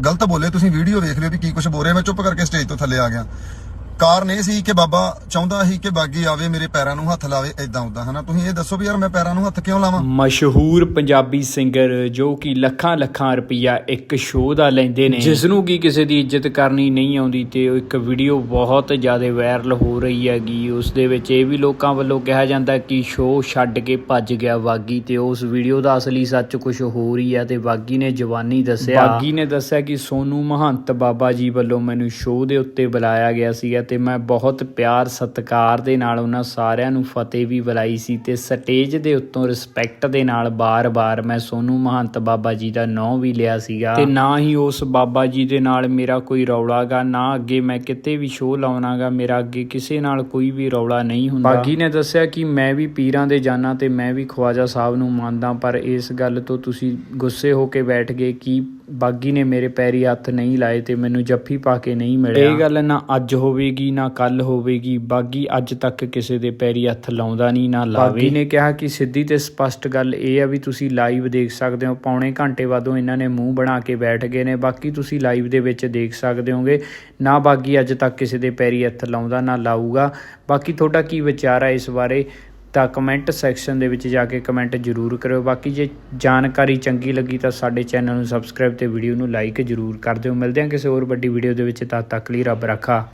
ਗਲਤ ਬੋਲੇ, ਤੁਸੀਂ ਵੀਡੀਓ ਵੇਖ ਲਿਓ ਵੀ ਕੀ ਕੁਝ ਬੋਲ ਰਿਹਾ ਮੈਂ ਚੁੱਪ ਕਰਕੇ ਸਟੇਜ ਤੋਂ ਥੱਲੇ ਆ ਗਿਆ। ਕਾਰਨ ਇਹ ਸੀ ਕਿ ਬਾਬਾ ਚਾਹੁੰਦਾ ਸੀ ਕਿ ਬਾਗੀ ਆਵੇ ਮੇਰੇ ਪੈਰਾਂ ਨੂੰ ਹੱਥ ਲਾਵੇ ਐਦਾਂ ਉਦਾਂ ਹਨਾ? ਤੁਸੀਂ ਇਹ ਦੱਸੋ ਵੀ ਯਾਰ ਮੈਂ ਪੈਰਾਂ ਨੂੰ ਹੱਥ ਕਿਉਂ ਲਾਵਾਂ? ਮਸ਼ਹੂਰ ਪੰਜਾਬੀ ਸਿੰਗਰ ਜੋ ਕਿ ਲੱਖਾਂ ਲੱਖਾਂ ਰੁਪਈਆ ਇੱਕ ਸ਼ੋਅ ਦਾ ਲੈਂਦੇ ਨੇ। ਜਿਸ ਨੂੰ ਕਿ ਕਿਸੇ ਦੀ ਇੱਜ਼ਤ ਕਰਨੀ ਨਹੀਂ ਆਉਂਦੀ ਤੇ ਉਹ ਇੱਕ ਵੀਡੀਓ ਬਹੁਤ ਜ਼ਿਆਦਾ ਵਾਇਰਲ ਹੋ ਰਹੀ ਹੈਗੀ। ਉਸ ਦੇ ਵਿੱਚ ਇਹ ਵੀ ਲੋਕਾਂ ਵੱਲੋਂ ਕਿਹਾ ਜਾਂਦਾ ਕਿ ਸ਼ੋਅ ਛੱਡ ਕੇ ਭੱਜ ਗਿਆ ਵਾਗੀ ਤੇ ਉਸ ਵੀਡੀਓ ਦਾ ਅਸਲੀ ਸੱਚ ਕੁਝ ਹੋਰ ਹੀ ਹੈ ਤੇ ਵਾਗੀ ਨੇ ਜਵਾਨੀ ਦੱਸਿਆ। ਵਾਗੀ ਨੇ ਦੱਸਿਆ ਕਿ ਸੋਨੂ ਮਹੰਤ ਬਾਬਾ ਜੀ ਵੱਲੋਂ ਮੈਨੂੰ ਸ਼ੋਅ ਦੇ ਉੱਤੇ ਬੁਲਾਇਆ ਗਿਆ ਸੀਗਾ ਤੇ ਮੈਂ ਬਹੁਤ ਪਿਆਰ ਸਤਿਕਾਰ ਦੇ ਨਾਲ ਉਹਨਾਂ ਸਾਰਿਆਂ ਨੂੰ ਫਤਿਹ ਵੀ ਬੁਲਾਈ ਸੀ ਤੇ ਸਟੇਜ ਦੇ ਉੱਤੋਂ ਰਿਸਪੈਕਟ ਦੇ ਨਾਲ ਬਾਰ-ਬਾਰ ਮੈਂ ਸੋਨੂ ਮਹੰਤ ਬਾਬਾ ਜੀ ਦਾ ਨਾਂ ਵੀ ਲਿਆ ਸੀਗਾ। ਤੇ ਨਾ ਹੀ ਉਸ ਬਾਬਾ ਜੀ ਦੇ ਨਾਲ ਮੇਰਾ ਕੋਈ ਰੌਲਾਗਾ ਨਾ ਅੱਗੇ ਮੈਂ ਕਿਤੇ ਵੀ ਸ਼ੋਅ ਲਾਉਣਾਗਾ ਮੇਰਾ ਅੱਗੇ ਕਿਸੇ ਨਾਲ ਕੋਈ ਵੀ ਰੌਲਾ ਨਹੀਂ ਹੁੰਦਾ। ਬਾਗੀ ਨੇ ਦੱਸਿਆ ਕਿ ਮੈਂ ਵੀ ਪੀਰਾਂ ਦੇ ਜਾਣਾ ਤੇ ਮੈਂ ਵੀ ਖਵਾਜਾ ਸਾਹਿਬ ਨੂੰ ਮੰਨਦਾ ਪਰ ਇਸ ਗੱਲ ਤੋਂ ਤੁਸੀਂ ਗੁੱਸੇ ਹੋ ਕੇ ਬੈਠ ਗਏ ਕਿ ਬਾਗੀ ਨੇ ਮੇਰੇ ਪੈਰੀ ਹੱਥ ਨਹੀਂ ਲਾਏ ਤੇ ਮੈਨੂੰ ਜੱਫੀ ਪਾ ਕੇ ਨਹੀਂ ਮਿਲਿਆ। ਇਹ ਗੱਲ ਨਾ ਅੱਜ ਹੋਵੇਗੀ ਨਾ ਕੱਲ ਹੋਵੇਗੀ, ਬਾਗੀ ਅੱਜ ਤੱਕ ਕਿਸੇ ਦੇ ਪੈਰੀ ਹੱਥ ਲਾਉਂਦਾ ਨਹੀਂ, ਨਾ ਲਾਵੇ। ਬਾਗੀ ਨੇ ਕਿਹਾ ਕਿ ਸਿੱਧੀ ਤੇ ਸਪਸ਼ਟ ਗੱਲ ਇਹ ਆ ਵੀ ਤੁਸੀਂ ਲਾਈਵ ਦੇਖ ਸਕਦੇ ਹੋ। ਪੌਣੇ ਘੰਟੇ ਬਾਅਦੋਂ ਇਹਨਾਂ ਨੇ ਮੂੰਹ ਬਣਾ ਕੇ ਬੈਠ ਗਏ ਨੇ। ਬਾਕੀ ਤੁਸੀਂ ਲਾਈਵ ਦੇ ਵਿੱਚ ਦੇਖ ਸਕਦੇ ਹੋਗੇ, ਨਾ ਬਾਗੀ ਅੱਜ ਤੱਕ ਕਿਸੇ ਦੇ ਪੈਰੀ ਹੱਥ ਲਾਉਂਦਾ, ਨਾ ਲਾਊਗਾ। ਬਾਕੀ ਤੁਹਾਡਾ ਕੀ ਵਿਚਾਰ ਹੈ ਇਸ ਬਾਰੇ, ਤਾਂ ਕਮੈਂਟ ਸੈਕਸ਼ਨ ਦੇ ਵਿੱਚ ਜਾ ਕੇ ਕਮੈਂਟ ਜ਼ਰੂਰ ਕਰਿਓ। ਬਾਕੀ ਜੇ ਜਾਣਕਾਰੀ ਚੰਗੀ ਲੱਗੀ ਤਾਂ ਸਾਡੇ ਚੈਨਲ ਨੂੰ ਸਬਸਕ੍ਰਾਈਬ ਤੇ ਵੀਡੀਓ ਨੂੰ ਲਾਈਕ ਜ਼ਰੂਰ ਕਰ ਦਿਓ। ਮਿਲਦੇ ਹਾਂ ਕਿਸੇ ਹੋਰ ਵੱਡੀ ਵੀਡੀਓ ਦੇ ਵਿੱਚ, ਤਦ ਤੱਕ ਲਈ ਰੱਬ ਰੱਖਾ।